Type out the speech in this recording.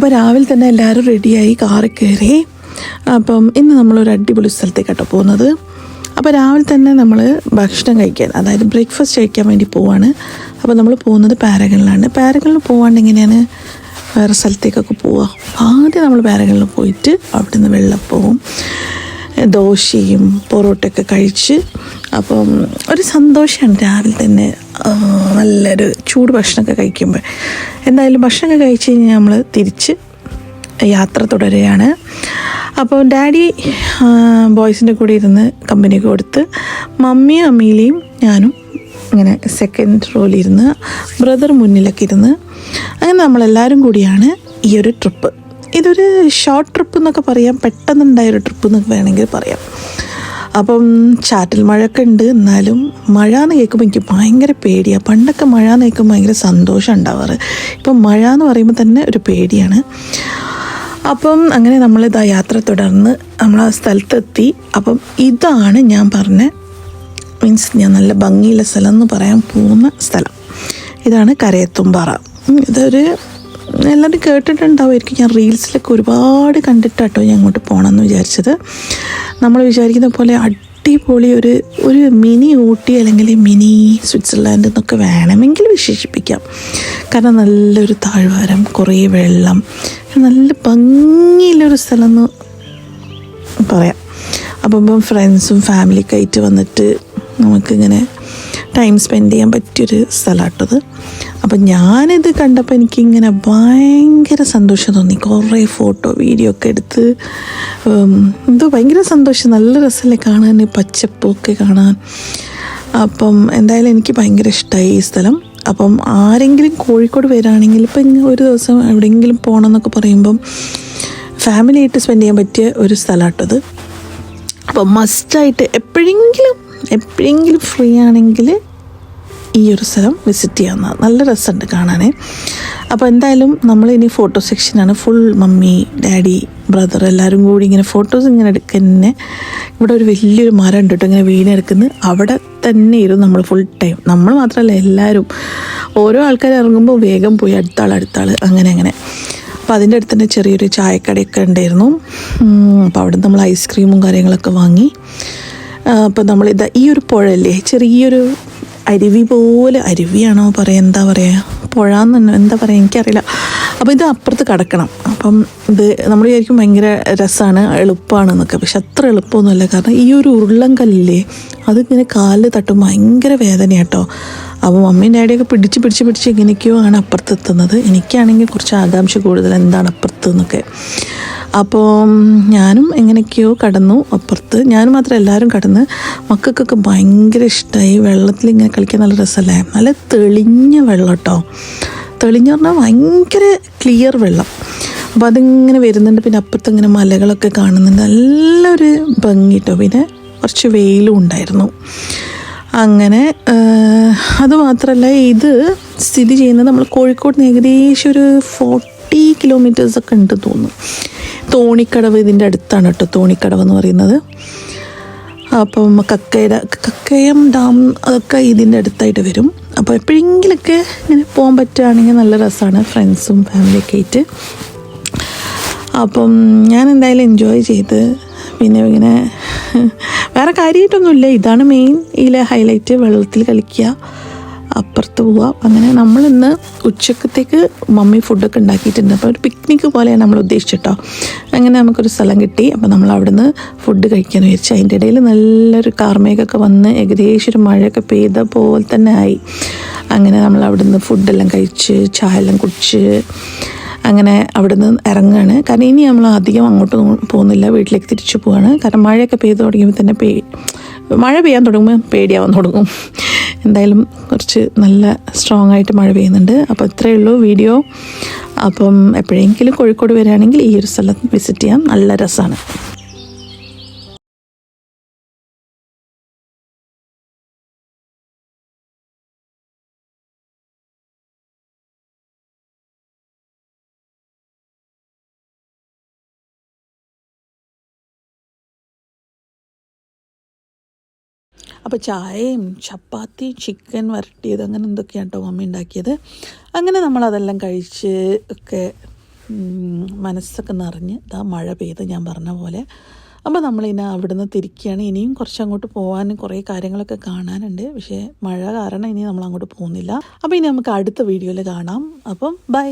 അപ്പോൾ രാവിലെ തന്നെ എല്ലാവരും റെഡിയായി കാറിൽ കയറി. അപ്പം ഇന്ന് നമ്മളൊരു അടിപൊളി സ്ഥലത്തേക്കാട്ടോ പോകുന്നത്. അപ്പോൾ രാവിലെ തന്നെ നമ്മൾ ഭക്ഷണം കഴിക്കാൻ അതായത് ബ്രേക്ക്ഫാസ്റ്റ് കഴിക്കാൻ വേണ്ടി പോവാണ്. അപ്പോൾ നമ്മൾ പോകുന്നത് പാരഗണിലാണ്. പാരഗണിൽ പോകാണ്ട് എങ്ങനെയാണ് വേറെ സ്ഥലത്തേക്കൊക്കെ പോവുക ആദ്യം നമ്മൾ പാരഗണിൽ പോയിട്ട് അവിടുന്ന് വെള്ളപ്പവും ദോശയും പൊറോട്ടയൊക്കെ കഴിച്ച് അപ്പം ഒരു സന്തോഷമാണ് രാവിലെ തന്നെ നല്ലൊരു ചൂട് ഭക്ഷണമൊക്കെ കഴിക്കുമ്പോൾ. എന്തായാലും ഭക്ഷണമൊക്കെ കഴിച്ച് കഴിഞ്ഞാൽ നമ്മൾ തിരിച്ച് യാത്ര തുടരുകയാണ്. അപ്പോൾ ഡാഡി ബോയ്സിന്റെ കൂടെ ഇരുന്ന് കമ്പനി കൊടുത്ത് മമ്മിയും അമ്മയിലെയും ഞാനും ഇങ്ങനെ സെക്കൻഡ് റോയിലിരുന്ന് ബ്രദർ മുന്നിലൊക്കെ ഇരുന്ന് അങ്ങനെ നമ്മളെല്ലാവരും കൂടിയാണ് ഈ ഒരു ട്രിപ്പ് ഇതൊരു ഷോർട്ട് ട്രിപ്പ് എന്നൊക്കെ പറയാം. പെട്ടെന്നുണ്ടായ ഒരു ട്രിപ്പ് എന്നൊക്കെ വേണമെങ്കിൽ പറയാം. അപ്പം ചാറ്റൽ മഴയൊക്കെ ഉണ്ട്. എന്നാലും മഴ എന്ന് കേൾക്കുമ്പോൾ എനിക്ക് ഭയങ്കര പേടിയാണ് പണ്ടൊക്കെ മഴ എന്ന് കേൾക്കുമ്പോൾ ഭയങ്കര സന്തോഷം ഉണ്ടാവാറ്. ഇപ്പം മഴ എന്ന് പറയുമ്പോൾ തന്നെ ഒരു പേടിയാണ്. അപ്പം അങ്ങനെ നമ്മളിതാ യാത്ര തുടർന്ന് നമ്മൾ ആ സ്ഥലത്തെത്തി. അപ്പം ഇതാണ് ഞാൻ പറഞ്ഞ മീൻസ് ഞാൻ നല്ല ഭംഗിയുള്ള സ്ഥലം എന്ന് പറയാൻ പോകുന്ന സ്ഥലം. ഇതാണ് കരയത്തുംപാറ ഇതൊരു എല്ലാവരും കേട്ടിട്ടുണ്ടാവുമായിരിക്കും. ഞാൻ റീൽസിലൊക്കെ ഒരുപാട് കണ്ടിട്ടാട്ടോ ഞാൻ അങ്ങോട്ട് പോകണമെന്ന് വിചാരിച്ചത്. നമ്മൾ വിചാരിക്കുന്ന പോലെ അടിപൊളി ഒരു ഒരു മിനി ഊട്ടി അല്ലെങ്കിൽ മിനി സ്വിറ്റ്സർലാൻഡ് എന്നൊക്കെ വേണമെങ്കിൽ വിശേഷിപ്പിക്കാം. കാരണം നല്ലൊരു താഴ്വാരം കുറേ വെള്ളം നല്ല ഭംഗിയുള്ളൊരു സ്ഥലം എന്ന് പറയാം. അപ്പം ഫ്രണ്ട്സും ഫാമിലിയൊക്കെ ആയിട്ട് വന്നിട്ട് നമുക്കിങ്ങനെ ടൈം സ്പെൻഡ് ചെയ്യാൻ പറ്റിയൊരു സ്ഥലമാട്ടത് അപ്പം ഞാനിത് കണ്ടപ്പോൾ എനിക്കിങ്ങനെ ഭയങ്കര സന്തോഷം തോന്നി. കുറേ ഫോട്ടോ വീഡിയോ ഒക്കെ എടുത്ത് എന്തോ ഭയങ്കര സന്തോഷം. നല്ല രസമല്ലേ കാണാൻ പച്ചപ്പൊക്കെ കാണാൻ. അപ്പം എന്തായാലും എനിക്ക് ഭയങ്കര ഇഷ്ടമായി ഈ സ്ഥലം. അപ്പം ആരെങ്കിലും കോഴിക്കോട് വരാണെങ്കിൽ ഇപ്പം ഒരു ദിവസം എവിടെയെങ്കിലും പോകണം എന്നൊക്കെ പറയുമ്പം ഫാമിലിയായിട്ട് സ്പെൻഡ് ചെയ്യാൻ പറ്റിയ ഒരു സ്ഥലമാട്ടത് അപ്പം മസ്റ്റായിട്ട് എപ്പോഴെങ്കിലും എപ്പോഴെങ്കിലും ഫ്രീ ആണെങ്കിൽ ഈ ഒരു സ്ഥലം വിസിറ്റ് ചെയ്യാവുന്ന നല്ല രസമുണ്ട് കാണാൻ. അപ്പോൾ എന്തായാലും നമ്മൾ ഇനി ഫോട്ടോ സെക്ഷനാണ് ഫുൾ മമ്മി ഡാഡി ബ്രദർ എല്ലാവരും കൂടി ഇങ്ങനെ ഫോട്ടോസ് ഇങ്ങനെ എടുക്കുന്നേ ഇവിടെ ഒരു വലിയൊരു മരം ഉണ്ട് കേട്ടോ ഇങ്ങനെ വീണെടുക്കുന്നത്. അവിടെ തന്നെ ഇരുന്ന് നമ്മൾ ഫുൾ ടൈം നമ്മൾ മാത്രമല്ല എല്ലാവരും. ഓരോ ആൾക്കാർ ഇറങ്ങുമ്പോൾ വേഗം പോയി അടുത്ത ആൾ അടുത്ത ആൾ അങ്ങനെ അങ്ങനെ. അപ്പോൾ അതിന്റെ അടുത്ത് തന്നെ ചെറിയൊരു ചായക്കടയൊക്കെ ഉണ്ടായിരുന്നു. അപ്പോൾ അവിടെ നമ്മൾ ഐസ്ക്രീമും കാര്യങ്ങളൊക്കെ വാങ്ങി. അപ്പോൾ നമ്മളിത് ഈ ഒരു പുഴയല്ലേ ചെറിയൊരു അരുവി പോലെ അരുവിയാണോ പറയുക എന്താ പറയുക പുഴ എന്താ പറയുക എനിക്കറിയില്ല. അപ്പോൾ ഇത് അപ്പുറത്ത് കടക്കണം. അപ്പം ഇത് നമ്മൾ വിചാരിക്കും ഭയങ്കര രസമാണ് എളുപ്പമാണ് എന്നൊക്കെ പക്ഷെ അത്ര എളുപ്പമൊന്നുമല്ല. കാരണം ഈ ഒരു ഉരുളൻ അത് അതിങ്ങനെ കാലിൽ തട്ടും ഭയങ്കര വേദനയാട്ടോ. അപ്പോൾ മമ്മിയും ഡാഡിയൊക്കെ പിടിച്ച് പിടിച്ച് പിടിച്ച് എങ്ങനെയൊക്കെയോ ആണ് അപ്പുറത്ത് എത്തുന്നത് എനിക്കാണെങ്കിൽ കുറച്ച് ആകാംക്ഷ കൂടുതൽ എന്താണ് അപ്പുറത്ത് എന്നൊക്കെ അപ്പോൾ ഞാനും എങ്ങനെയൊക്കെയോ കടന്നു അപ്പുറത്ത്. ഞാൻ മാത്രം എല്ലാവരും കടന്ന് മക്കൾക്കൊക്കെ ഭയങ്കര ഇഷ്ടമായി വെള്ളത്തിൽ ഇങ്ങനെ കളിക്കാൻ നല്ല രസമല്ലേ? നല്ല തെളിഞ്ഞ വെള്ളം കേട്ടോ തെളിഞ്ഞ പറഞ്ഞാൽ ഭയങ്കര ക്ലിയർ വെള്ളം. അപ്പോൾ അതിങ്ങനെ വരുന്നുണ്ട്. പിന്നെ അപ്പുറത്ത് ഇങ്ങനെ മലകളൊക്കെ കാണുന്നുണ്ട്. നല്ലൊരു ഭംഗി കേട്ടോ പിന്നെ കുറച്ച് വെയിലും ഉണ്ടായിരുന്നു. അങ്ങനെ അതുമാത്രമല്ല ഇത് സ്ഥിതി ചെയ്യുന്നത് നമ്മൾ കോഴിക്കോട് നിന്ന് ഏകദേശം ഒരു ഫോർട്ടി കിലോമീറ്റേഴ്സൊക്കെ ഉണ്ട് തോന്നുന്നു. തോണിക്കടവ് ഇതിന്റെ അടുത്താണ് കേട്ടോ. തോണിക്കടവ് എന്ന് പറയുന്നത്. അപ്പം കക്കയുടെ കക്കയം ഡാം അതൊക്കെ ഇതിന്റെ അടുത്തായിട്ട് വരും. അപ്പോൾ എപ്പോഴെങ്കിലൊക്കെ ഇങ്ങനെ പോകാൻ പറ്റുകയാണെങ്കിൽ നല്ല രസമാണ്. ഫ്രണ്ട്സും ഫാമിലിയൊക്കെ ആയിട്ട്. അപ്പം ഞാൻ എന്തായാലും എൻജോയ് ചെയ്ത് പിന്നെ ഇങ്ങനെ വേറെ കാര്യമായിട്ടൊന്നുമില്ല. ഇതാണ് മെയിൻ ഇതിലെ ഹൈലൈറ്റ് വെള്ളത്തിൽ കളിക്കുക. അപ്പുറത്ത് പോവാം. അങ്ങനെ നമ്മളിന്ന് ഉച്ചക്കത്തേക്ക് മമ്മി ഫുഡൊക്കെ ഉണ്ടാക്കിയിട്ടുണ്ട്. അപ്പോൾ ഒരു പിക്നിക്ക് പോലെയാണ് നമ്മൾ ഉദ്ദേശിച്ചിട്ടോ. അങ്ങനെ നമുക്കൊരു സ്ഥലം കിട്ടി. അപ്പോൾ നമ്മൾ അവിടുന്ന് ഫുഡ് കഴിക്കാൻ വിചാരിച്ചു അതിന്റെ ഇടയിൽ നല്ലൊരു കാർമേഘമൊക്കെ വന്ന് ഏകദേശം ഒരു മഴയൊക്കെ പെയ്ത പോലെ തന്നെ ആയി. അങ്ങനെ നമ്മൾ അവിടുന്ന് ഫുഡെല്ലാം കഴിച്ച് ചായ എല്ലാം കുടിച്ച് അങ്ങനെ അവിടുന്ന് ഇറങ്ങുകയാണ് കാരണം ഇനി നമ്മൾ അധികം അങ്ങോട്ട് പോകുന്നില്ല. വീട്ടിലേക്ക് തിരിച്ചു പോവാണ്. കാരണം മഴയൊക്കെ പെയ്ത് തുടങ്ങിയപ്പോൾ തന്നെ പേ മഴ പെയ്യാൻ തുടങ്ങുമ്പോൾ പേടിയാവാൻ തുടങ്ങും. എന്തായാലും കുറച്ച് നല്ല സ്ട്രോങ് ആയിട്ട് മഴ പെയ്യുന്നുണ്ട്. അപ്പോൾ ഇത്രയേ ഉള്ളൂ വീഡിയോ. അപ്പം എപ്പോഴെങ്കിലും കോഴിക്കോട് വരികയാണെങ്കിൽ ഈ ഒരു സ്ഥലം വിസിറ്റ് ചെയ്യാം. നല്ല രസമാണ്. അപ്പോൾ ചായയും ചപ്പാത്തി ചിക്കൻ വരട്ടിയത് അങ്ങനെ എന്തൊക്കെയാണ് കേട്ടോ മമ്മി ഉണ്ടാക്കിയത്. അങ്ങനെ നമ്മളതെല്ലാം കഴിച്ച് ഒക്കെ മനസ്സൊക്കെ നിറഞ്ഞ് ഇതാ മഴ പെയ്ത് ഞാൻ പറഞ്ഞ പോലെ. അപ്പോൾ നമ്മളിനി അവിടുന്ന് തിരിക്കുകയാണ് ഇനിയും കുറച്ച് അങ്ങോട്ട് പോകാനും കുറേ കാര്യങ്ങളൊക്കെ കാണാനുണ്ട്. പക്ഷേ മഴ കാരണം ഇനി നമ്മൾ അങ്ങോട്ട് പോകുന്നില്ല. അപ്പോൾ ഇനി നമുക്ക് അടുത്ത വീഡിയോയിൽ കാണാം. അപ്പം ബൈ.